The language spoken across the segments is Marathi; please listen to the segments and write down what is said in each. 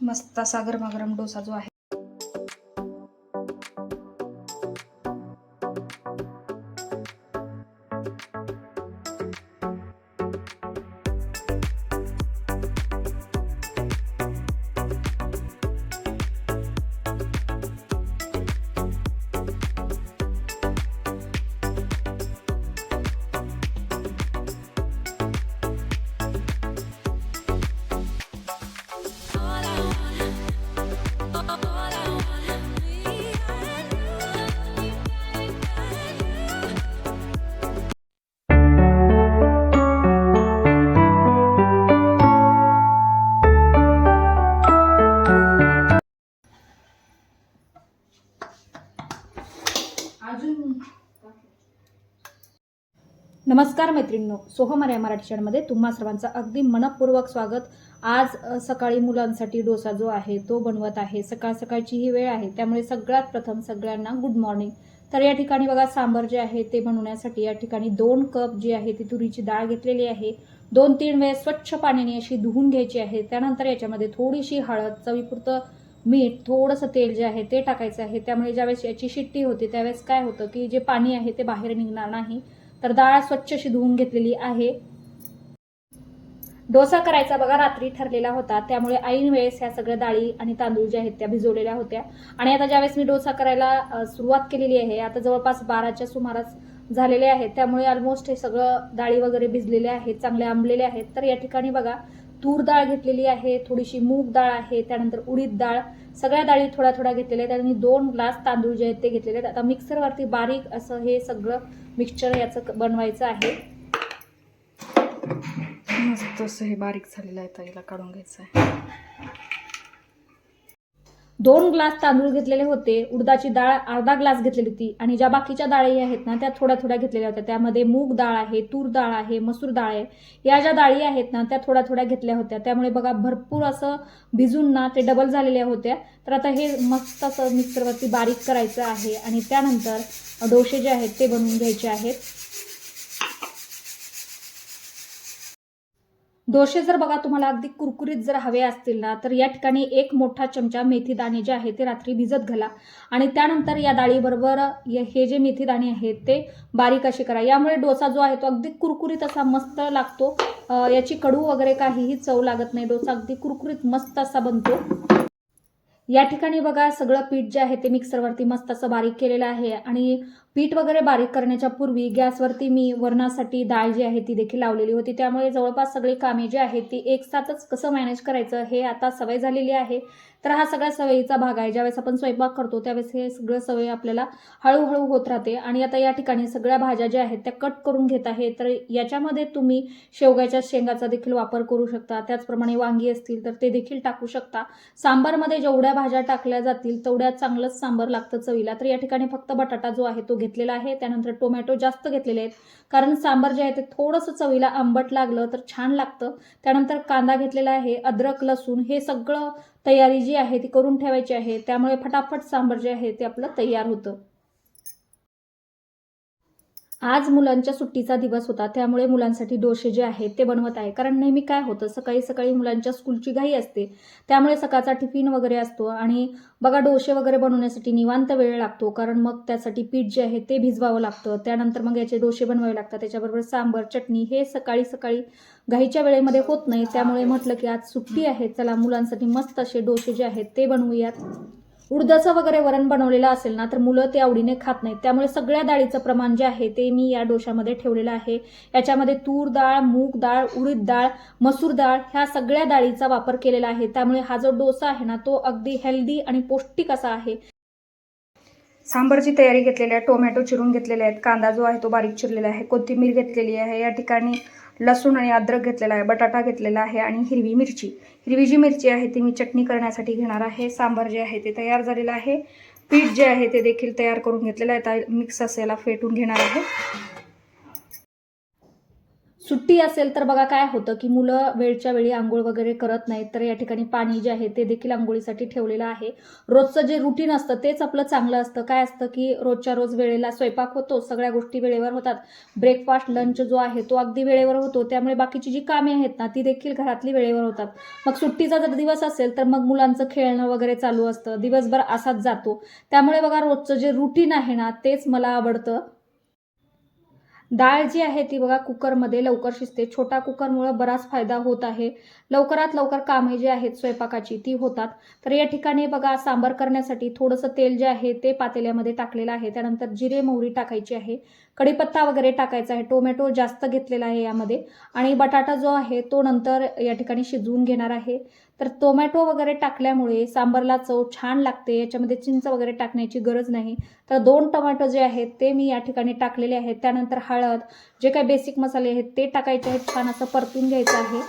मस्त असा गरमागरम डोसा जो आहे. नमस्कार मैत्रिणींनो सोहम या मराठी चॅनलमध्ये तुम्हा सर्वांचं अगदी मनपूर्वक स्वागत. आज सकाळी मुलांसाठी डोसा जो आहे तो बनवत आहे. सकाळ सकाळची ही वेळ आहे त्यामुळे सगळ्यात प्रथम सगळ्यांना गुड मॉर्निंग तर या ठिकाणी बघा सांबर जे आहे ते बनवण्यासाठी या ठिकाणी दोन कप जी आहे ती तुरीची डाळ घेतलेली आहे. दोन तीन वेळेस स्वच्छ पाण्याने अशी धुवून घ्यायची आहे. त्यानंतर याच्यामध्ये थोडीशी हळद चवीपुरतं मीठ थोडंसं तेल जे आहे ते टाकायचं आहे. त्यामुळे ज्यावेळेस याची शिट्टी होते त्यावेळेस काय होतं की जे पाणी आहे ते बाहेर निघणार नाही. तर डाळ स्वच्छ अशी धुवून घेतलेली आहे. डोसा करायचा बघा रात्री ठरलेला होता. त्यामुळे ऐन वेळेस ह्या सगळ्या डाळी आणि तांदूळ जे आहेत त्या भिजवलेल्या होत्या. आणि आता ज्यावेळेस मी डोसा करायला सुरुवात केलेली आहे आता जवळपास बाराच्या सुमारास झालेले आहेत. त्यामुळे ऑलमोस्ट हे सगळं डाळी वगैरे भिजलेले आहेत चांगले आंबलेले आहेत. तर या ठिकाणी बघा तूर डाळ घेतलेली आहे थोडीशी मूग डाळ आहे त्यानंतर उडीद डाळ सगळ्या डाळी थोड्या थोड्या घेतलेल्या आहेत आणि दोन ग्लास तांदूळ जे आहेत ते घेतलेले आहेत. आता मिक्सरवरती बारीक असं हे सगळं मिक्सचर याचं क- बनवायचं आहे. मस्त असं हे बारीक झालेलं आहे तर याला काढून घ्यायचं आहे. दोन ग्लास तांदूळ घेतलेले होते उडदाची डाळ अर्धा ग्लास घेतलेली होती आणि ज्या बाकीच्या डाळी आहेत ना त्या थोड्या थोड्या घेतलेल्या होत्या. त्यामध्ये मूग डाळ आहे तूर डाळ आहे मसूर डाळ आहे. या ज्या डाळी आहेत ना त्या थोड्या थोड्या घेतल्या होत्या. त्यामुळे बघा भरपूर असं भिजून ना ते डबल झालेल्या होत्या. तर आता हे मस्त असं मिक्सरवरती बारीक करायचं आहे आणि त्यानंतर डोसे जे आहेत ते बनवून घ्यायचे आहेत. डोसे जर बघा तुम्हाला अगदी कुरकुरीत जर हवे असतील ना तर या ठिकाणी एक मोठा चमचा मेथी दाणे जे आहे ते रात्री भिजत घाला. आणि त्यानंतर या डाळीबरोबर ये- हे जे मेथी दाणे आहेत ते बारीक असे करा. यामुळे डोसा जो आहे तो अगदी कुरकुरीत असा मस्त लागतो. याची कडू वगैरे काहीही चव लागत नाही. डोसा अगदी कुरकुरीत मस्त असा बनतो. या ठिकाणी बघा सगळं पीठ जे आहे ते मिक्सरवरती मस्त असं बारीक केलेलं आहे. आणि पीठ वगैरे बारीक करण्याच्या पूर्वी गॅसवरती मी वरणासाठी डाळ जी आहे ती देखील लावलेली होती. त्यामुळे जवळपास सगळी कामे जी आहेत ती एक साथच कसं मॅनेज करायचं हे आता सवय झालेली आहे. तर हा सगळा सवयीचा भाग आहे. ज्यावेळेस आपण स्वयंपाक करतो त्यावेळेस हे सगळं सवय आपल्याला हळूहळू होत राहते. आणि आता या ठिकाणी सगळ्या भाज्या ज्या आहेत त्या कट करून घेत आहे. तर याच्यामध्ये तुम्ही शेवग्याच्या शेंगाचा देखील वापर करू शकता. त्याचप्रमाणे वांगी असतील तर ते देखील टाकू शकता. सांबारमध्ये जेवढ्या भाज्या टाकल्या जातील तेवढ्या चांगलंच सांबार लागतं चवीला. तर या ठिकाणी फक्त बटाटा जो आहे तो घेतलेला आहे. त्यानंतर टोमॅटो जास्त घेतलेले आहेत. कारण सांबार जे आहे ते थोडंसं चवीला आंबट लागलं तर छान लागतं. त्यानंतर कांदा घेतलेला आहे अद्रक लसूण हे सगळं तयारी जी आहे ती करून ठेवायची आहे त्यामुळे फटाफट सांबार जे आहे ते आपलं तयार होतं. आज मुलांच्या सुट्टीचा दिवस होता त्यामुळे मुलांसाठी डोसे जे आहेत ते बनवत आहे. कारण नेहमी काय होतं सकाळी सकाळी मुलांच्या स्कूलची घाई असते त्यामुळे सकाळचा टिफिन वगैरे असतो आणि बघा डोसे वगैरे बनवण्यासाठी निवांत वेळ लागतो कारण मग त्यासाठी पीठ जे आहे ते भिजवावं लागतं. त्यानंतर मग याचे डोसे बनवावे लागतात त्याच्याबरोबर सांबर चटणी हे सकाळी सकाळी घाईच्या वेळेमध्ये होत नाही. त्यामुळे म्हटलं की आज सुट्टी आहे चला मुलांसाठी मस्त असे डोसे जे आहेत ते बनवूयात. उडदाचं वगैरे वरण बनवलेलं असेल ना तर मुलं ते आवडीने खात नाहीत. त्यामुळे सगळ्या डाळीचं प्रमाण जे आहे ते मी या डोशामध्ये ठेवलेलं आहे. याच्यामध्ये तूर डाळ मूग डाळ उडीद डाळ मसूर डाळ ह्या सगळ्या डाळीचा वापर केलेला आहे. त्यामुळे हा जो डोसा आहे ना तो अगदी हेल्दी आणि पौष्टिक असा आहे. सांबरची तयारी घेतलेली आहे टोमॅटो चिरून घेतलेले आहेत कांदा जो आहे तो बारीक चिरलेला आहे कोथिंबीर घेतलेली आहे. या ठिकाणी लसूण आणि अद्रक घेतलेला आहे बटाटा घेतलेला आहे आणि हिरवी मिरची. हिरवी जी मिरची आहे ती मी चटणी करण्यासाठी घेणार आहे. सांबार जे आहे ते तयार झालेलं आहे. पीठ जे आहे ते देखील तयार करून घेतलेलं आहे. मिक्स असेला फेटून घेणार आहे. सुट्टी असेल तर बघा काय होतं की मुलं वेळच्या वेळी आंघोळ वगैरे करत नाहीत तर या ठिकाणी पाणी जे आहे ते देखील आंघोळीसाठी ठेवलेलं आहे. रोजचं जे रुटीन असतं तेच आपलं चांगलं असतं. काय असतं की रोजच्या रोज वेळेला स्वयंपाक होतो सगळ्या गोष्टी वेळेवर होतात. ब्रेकफास्ट लंच जो आहे तो अगदी वेळेवर होतो. त्यामुळे बाकीची जी कामे आहेत ना ती देखील घरातली वेळेवर होतात. मग सुट्टीचा जर दिवस असेल तर मग मुलांचं खेळणं वगैरे चालू असतं. दिवसभर असाच जातो. त्यामुळे बघा रोजचं जे रुटीन आहे ना तेच मला आवडतं. डाळ जी आहे ती बघा कुकरमध्ये लवकर शिजते. छोटा कुकरमुळं बराच फायदा होत आहे. लवकरात लवकर कामे जी आहेत स्वयंपाकाची ती होतात. तर या ठिकाणी बघा सांबार करण्यासाठी थोडंसं तेल जे आहे ते पातेल्यामध्ये टाकलेलं आहे. त्यानंतर जिरे मोहरी टाकायची आहे. कढीपत्ता वगैरे टाकायचा आहे. टोमॅटो जास्त घेतलेला आहे यामध्ये. आणि बटाटा जो आहे तो नंतर या ठिकाणी शिजवून घेणार आहे. तर टोमॅटो वगैरे टाकल्यामुळे सांबरला चव छान लागते याच्यामध्ये चिंच वगैरे टाकण्याची गरज नाही. तर दोन टोमॅटो जे आहेत ते मी या ठिकाणी टाकलेले आहेत. त्यानंतर हळद जे काही बेसिक मसाले आहेत ते टाकायचे आहेत छान असं परतून घ्यायचं आहे.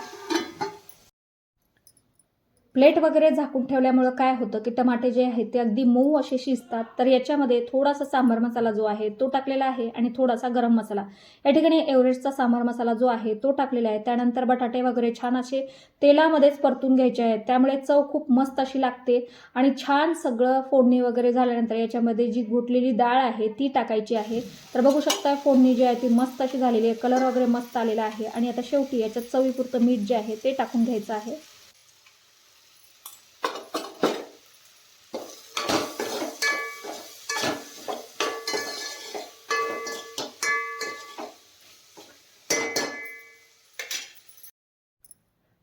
प्लेट वगैरे झाकून ठेवल्यामुळं काय होतं की टमाटे जे आहेत ते अगदी मऊ असे शिजतात. तर याच्यामध्ये थोडासा सांबार मसाला जो आहे तो टाकलेला आहे आणि थोडासा गरम मसाला. या ठिकाणी एव्हरेस्टचा सांबार मसाला जो आहे तो टाकलेला आहे. त्यानंतर बटाटे वगैरे छान असे तेलामध्येच परतून घ्यायचे आहेत. त्यामुळे चव खूप मस्त अशी लागते आणि छान सगळं फोडणी वगैरे झाल्यानंतर याच्यामध्ये जी घुटलेली डाळ आहे ती टाकायची आहे. तर बघू शकता फोडणी जी आहे ती मस्त अशी झालेली आहे. कलर वगैरे मस्त आलेला आहे आणि आता शेवटी याच्यात चवीपुरतं मीठ जे आहे ते टाकून घ्यायचं आहे.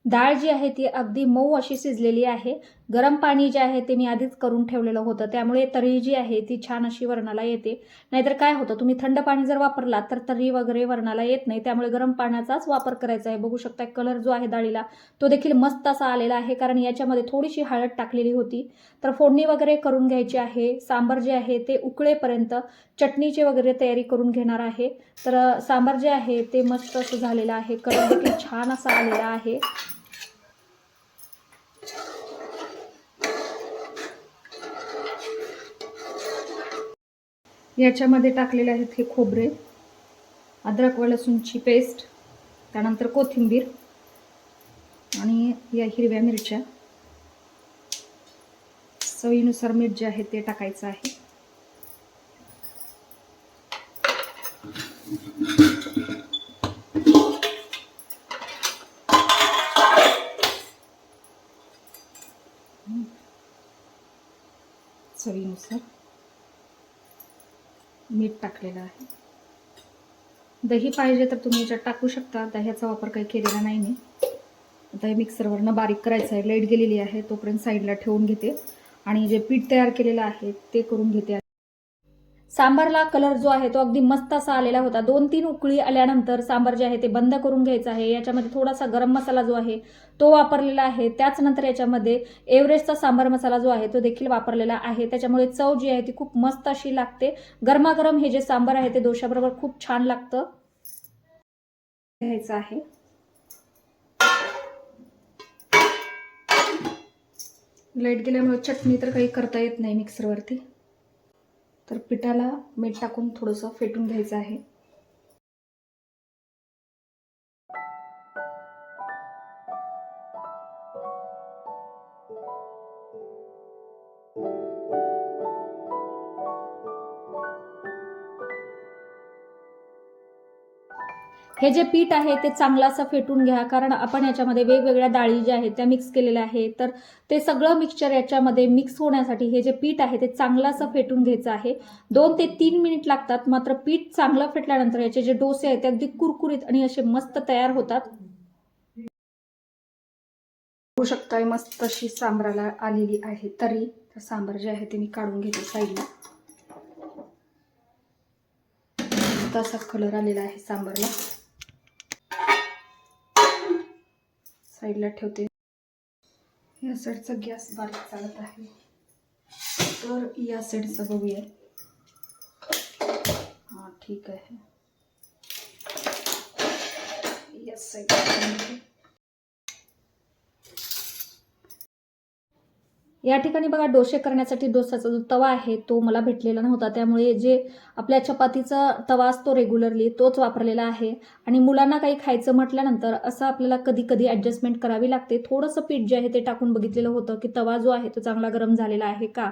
डाळ जी आहे ती अगदी मऊ अशी शिजलेली आहे. गरम पाणी जे आहे ते मी आधीच करून ठेवलेलं होतं. त्यामुळे तर्री जी आहे ती छान अशी वरणाला येते. नाहीतर काय होतं तुम्ही थंड पाणी जर वापरला तर तर्री वगैरे वरणाला येत नाही. त्यामुळे गरम पाण्याचाच वापर करायचा आहे. बघू शकता कलर जो आहे डाळीला तो देखील मस्त असा आलेला आहे. कारण याच्यामध्ये थोडीशी हळद टाकलेली होती. तर फोडणी वगैरे करून घ्यायची आहे. सांबार जे आहे ते उकळेपर्यंत चटणीची वगैरे तयारी करून घेणार आहे. तर सांबार जे आहे ते मस्त असं झालेलं आहे. कलर देखील छान असा आलेला आहे. याच्यामध्ये टाकलेले आहेत हे खोबरे अद्रक व लसूणची पेस्ट त्यानंतर कोथिंबीर आणि या हिरव्या मिरच्या. चवीनुसार मीठ जे आहे ते टाकायचं आहे. चवीनुसार. मीठ टाकलेलं आहे. दही पाहिजे तर तुम्ही याच्यात टाकू शकता. दह्याचा वापर काही केलेला नाही मी. आता हे मिक्सरवरनं बारीक करायचं आहे. लाइट गेलेली आहे. तोपर्यंत साईडला ठेवून घेते. आणि जे पीठ तयार केलेलं आहे ते करून घेते. सांबारला कलर जो आहे तो अगदी मस्त असा आलेला होता. दोन तीन उकळी आल्यानंतर सांबार जे आहे ते बंद करून घ्यायचं आहे. याच्यामध्ये थोडासा गरम मसाला जो आहे तो वापरलेला आहे. त्याच नंतर याच्यामध्ये एव्हरेस्टचा सांबार मसाला जो आहे तो देखील वापरलेला आहे. त्याच्यामुळे चव जी आहे ती खूप मस्त अशी लागते. गरमागरम हे जे सांबार आहे ते दोशाबरोबर खूप छान लागतं. घ्यायचं आहे. लाइट गेल्यामुळे चटणी तर काही करता येत नाही मिक्सरवरती. तर पिठाला मीठ टाकून थोडंसं फेटून घ्यायचं आहे. हे जे पीठ आहे ते चांगलं असं फेटून घ्या कारण आपण याच्यामध्ये वेगवेगळ्या डाळी ज्या आहेत त्या मिक्स केलेल्या आहेत. तर ते सगळं मिक्सचर याच्यामध्ये मिक्स होण्यासाठी हे जे पीठ आहे ते चांगलं असं फेटून घ्यायचं आहे. दोन ते तीन मिनिट लागतात मात्र पीठ चांगलं फेटल्यानंतर याचे जे डोसे आहेत ते अगदी कुरकुरीत आणि असे मस्त तयार होतात. होऊ शकता मस्त अशी सांबराला आलेली आहे तरी तर सांबार जे आहे ते मी काढून घेते साईडला. तसा कलर आलेला आहे सांबारला. साईडला ठेवते. या साईडचा गॅस बारीक चालत आहे. तर या साईडचा बघूया. हां ठीक आहे. या साईड या ठिकाणी बघा डोसे करण्यासाठी डोसाचा जो तवा आहे तो मला भेटलेला नव्हता. त्यामुळे जे आपल्या चपातीचा तवा असतो रेग्युलरली तोच वापरलेला आहे. आणि मुलांना काही खायचं म्हटल्यानंतर असं आपल्याला कधी कधी ॲडजस्टमेंट करावी लागते. थोडंसं पीठ जे आहे ते टाकून बघितलेलं होतं की तवा जो आहे तो चांगला गरम झालेला आहे का?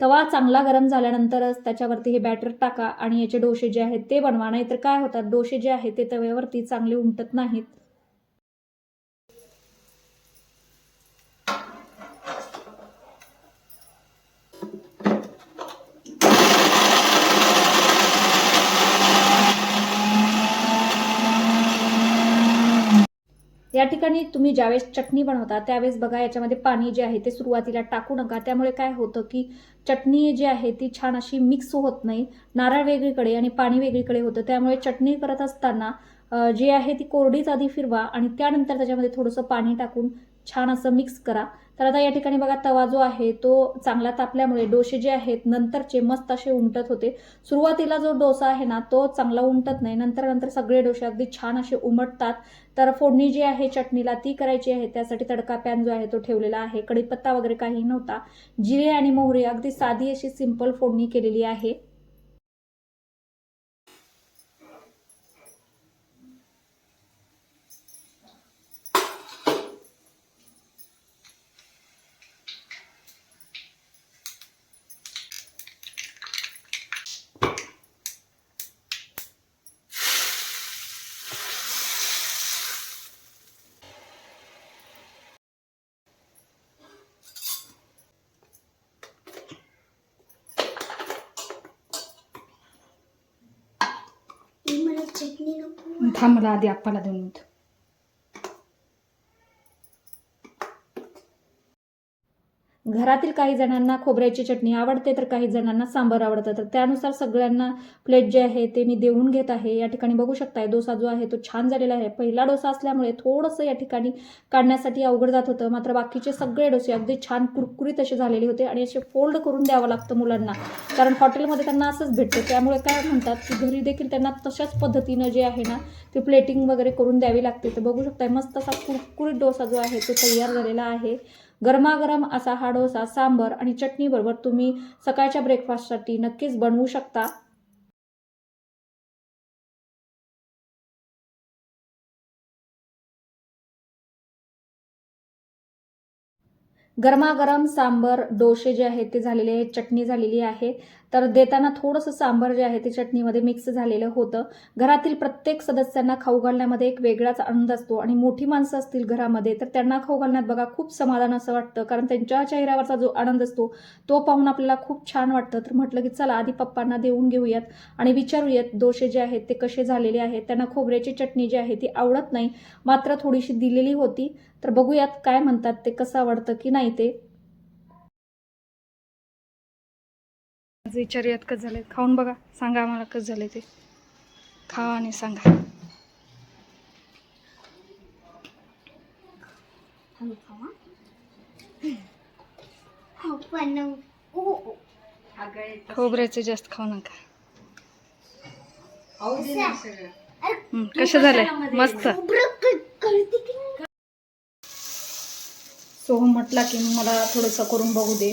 तवा चांगला गरम झाल्यानंतरच त्याच्यावरती हे बॅटर टाका आणि याचे डोसे जे आहेत ते बनवा. नाहीतर काय होतात डोसे जे आहेत ते तव्यावरती चांगले उमटत नाहीत. या ठिकाणी तुम्ही ज्यावेळेस चटणी बनवता त्यावेळेस बघा याच्यामध्ये पाणी जे आहे ते सुरुवातीला टाकू नका. त्यामुळे काय होतं की चटणी जी आहे ती छान अशी मिक्स होत नाही. नारळ वेगळीकडे आणि पाणी वेगळीकडे होतं. त्यामुळे चटणी करत असताना जी आहे ती कोरडीच आधी फिरवा आणि त्यानंतर त्याच्यामध्ये थोडंसं पाणी टाकून छान असं मिक्स करा. तर आता या ठिकाणी बघा तवा जो आहे तो चांगला तापल्यामुळे डोसे जे आहेत नंतरचे मस्त असे उमटत होते. सुरुवातीला जो डोसा आहे ना तो चांगला उमटत नाही. नंतर नंतर सगळे डोसे अगदी छान असे उमटतात. तर फोडणी जी आहे चटणीला ती करायची आहे. त्यासाठी तडका पॅन जो आहे तो ठेवलेला आहे. कढीपत्ता वगैरे काही नव्हता. जिरे आणि मोहरी अगदी साधी अशी सिंपल फोडणी केलेली आहे. थांबला चटणी नको थांब आधी आप्पाला देऊन येतो. घरातील काही जणांना खोबऱ्याची चटणी आवडते तर काही जणांना सांबार आवडतं. तर त्यानुसार सगळ्यांना प्लेट जे आहे ते मी देऊन घेत आहे. या ठिकाणी बघू शकताय डोसा जो आहे तो छान झालेला आहे. पहिला डोसा असल्यामुळे थोडंसं या ठिकाणी काढण्यासाठी अवघड जात होतं. मात्र बाकीचे सगळे डोसे अगदी छान कुरकुरीत असे झालेले होते आणि असे फोल्ड करून द्यावं लागतं मुलांना. कारण हॉटेलमध्ये त्यांना असंच भेटतं. त्यामुळे काय म्हणतात की घरी देखील त्यांना तशाच पद्धतीनं जे आहे ना ते प्लेटिंग वगैरे करून द्यावी लागते. तर बघू शकताय मस्त असा कुरकुरीत डोसा जो आहे तो तयार झालेला आहे. गरमागरम असा हा डोसा सांबर आणि चटणीबरोबर तुम्ही सकाळच्या ब्रेकफास्टसाठी नक्कीच बनवू शकता. गरमागरम सांबर डोसे जे आहेत ते झालेले आहेत चटणी झालेली आहे. तर देताना थोडंसं सांबर जे आहे ते चटणीमध्ये मिक्स झालेलं होतं. घरातील प्रत्येक सदस्यांना खाऊ घालण्यामध्ये एक वेगळाच आनंद असतो आणि मोठी माणसं असतील घरामध्ये तर त्यांना खाऊ घालण्यात बघा खूप समाधान असं वाटतं. कारण त्यांच्या चेहऱ्यावरचा जो आनंद असतो तो पाहून आपल्याला खूप छान वाटतं. तर म्हटलं की चला आधी पप्पांना देऊन घेऊयात आणि विचारूयात दोषे जे आहेत ते कसे झालेले आहेत. त्यांना खोबऱ्याची चटणी जी आहे ती आवडत नाही मात्र थोडीशी दिलेली होती. तर बघूयात काय म्हणतात ते कसं आवडतं की नाही ते. विचारूयात कसं झाले खाऊन बघा. सांगा आम्हाला कसं झाले ते. खा आणि सांगा. हो. खोबऱ्याचे जास्त खाऊ नका. कसं झालंय? मस्त? सोहम म्हटला की मला थोडंसं करून बघू दे.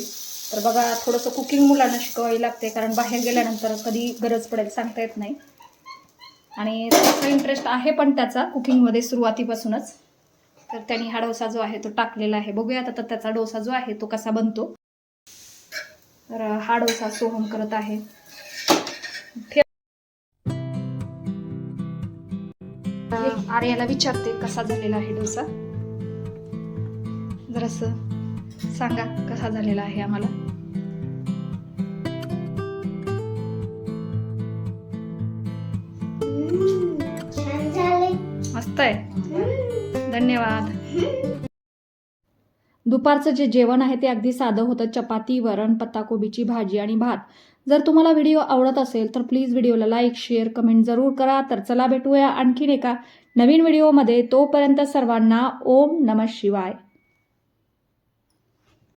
तर बघा थोडंसं कुकिंग मुलांना शिकवावी लागते कारण बाहेर गेल्यानंतर कधी गरज पडेल सांगता येत नाही. आणि त्याचा इंटरेस्ट आहे पण त्याचा कुकिंगमध्ये सुरुवातीपासूनच. तर त्यांनी हा डोसा जो आहे तो टाकलेला आहे. बघूया आता तर त्याचा डोसा जो आहे तो कसा बनतो. तर हा डोसा सोहम करत आहे. आर्याला विचारते कसा झालेला आहे डोसा. जरासं सांगा कसा झालेला आहे आम्हाला? मस्त आहे. धन्यवाद. दुपारचं जे जेवण आहे ते अगदी साधं होतं. चपाती वरण पत्ताकोबीची भाजी आणि भात. जर तुम्हाला व्हिडिओ आवडत असेल तर प्लीज व्हिडिओला लाईक शेअर कमेंट जरूर करा. तर चला भेटूया आणखीन एका नवीन व्हिडिओमध्ये. तोपर्यंत सर्वांना ओम नम शिवाय.